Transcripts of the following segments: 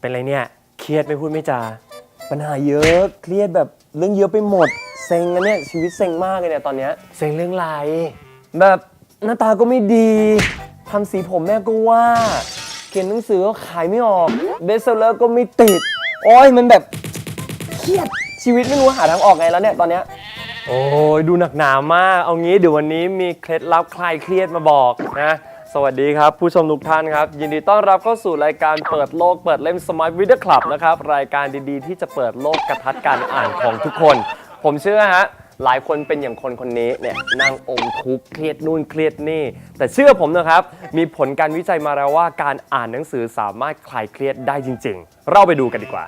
เป็นไรเนี่ย เครียดไม่พูดไม่จา ปัญหาเยอะ เครียดแบบเรื่องเยอะไปหมด เซ็งนะเนี่ย ชีวิตเซ็งมากเลยเนี่ยตอนเนี้ย เซ็งเรื่องอะไร แบบหน้าตาก็ไม่ดีทำสีผมแม่ก็ว่า เขียนหนังสือก็ขายไม่ออก เบสเซอร์ก็ไม่ติด โอ้ยมันแบบเครียด ชีวิตไม่รู้หาทางออกไงแล้วเนี่ยตอนเนี้ย โอ้ยดูหนักหนามาก เอางี้เดี๋ยววันนี้มีเคล็ดลับคลายเครียดมาบอกนะ สวัสดีครับ ผู้ชมทุกท่านครับ ยินดีต้อนรับเข้าสู่รายการเปิดโลกเปิดเล่ม Smart Reader Club นะครับ รายการดีๆ ที่จะเปิดโลกกระทัดการอ่านของทุกคน ผมเชื่อฮะหลายคนเป็นอย่างคนคนนี้เนี่ยนั่งอมทุกข์เครียดนู่นเครียดนี่ แต่เชื่อผมนะครับ มีผลการวิจัยมาแล้วว่าการอ่านหนังสือสามารถคลายเครียดได้จริง ๆ เราไปดูกันดีกว่า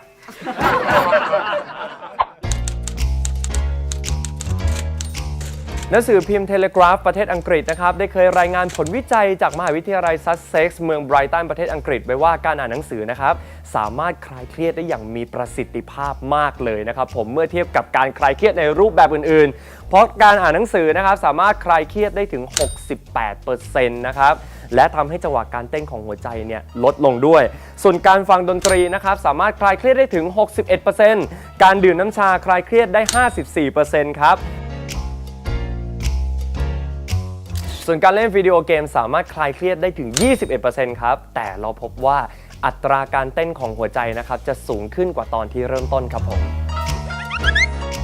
หนังสือพิมพ์เทเลกราฟประเทศอังกฤษนะครับได้เคยรายงานผลวิจัยจากมหาวิทยาลัยซัสเซ็กซ์เมืองไบรตันประเทศอังกฤษไว้ว่าการอ่านหนังสือนะครับสามารถคลายเครียดได้อย่างมีประสิทธิภาพมากเลยนะครับผมเมื่อเทียบกับการคลายเครียดในรูปแบบอื่นๆ เพราะการอ่านหนังสือนะครับสามารถคลายเครียดได้ถึง 68%นะครับและทำให้จังหวะการเต้นของหัวใจเนี่ยลดลงด้วย ส่วนการฟังดนตรีนะครับสามารถคลายเครียดได้ถึง 61%การดื่มน้ำชาคลายเครียดได้ 54%ครับ ส่วนการเล่นวิดีโอเกมสามารถคลายเครียดได้ถึง 21%ครับ แต่เราพบว่าอัตราการเต้นของหัวใจนะครับ จะสูงขึ้นกว่าตอนที่เริ่มต้นครับผม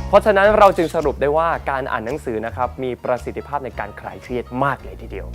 เพราะฉะนั้นเราจึงสรุปได้ว่าการอ่านหนังสือนะครับมีประสิทธิภาพในการคลายเครียดมากเลยทีเดียว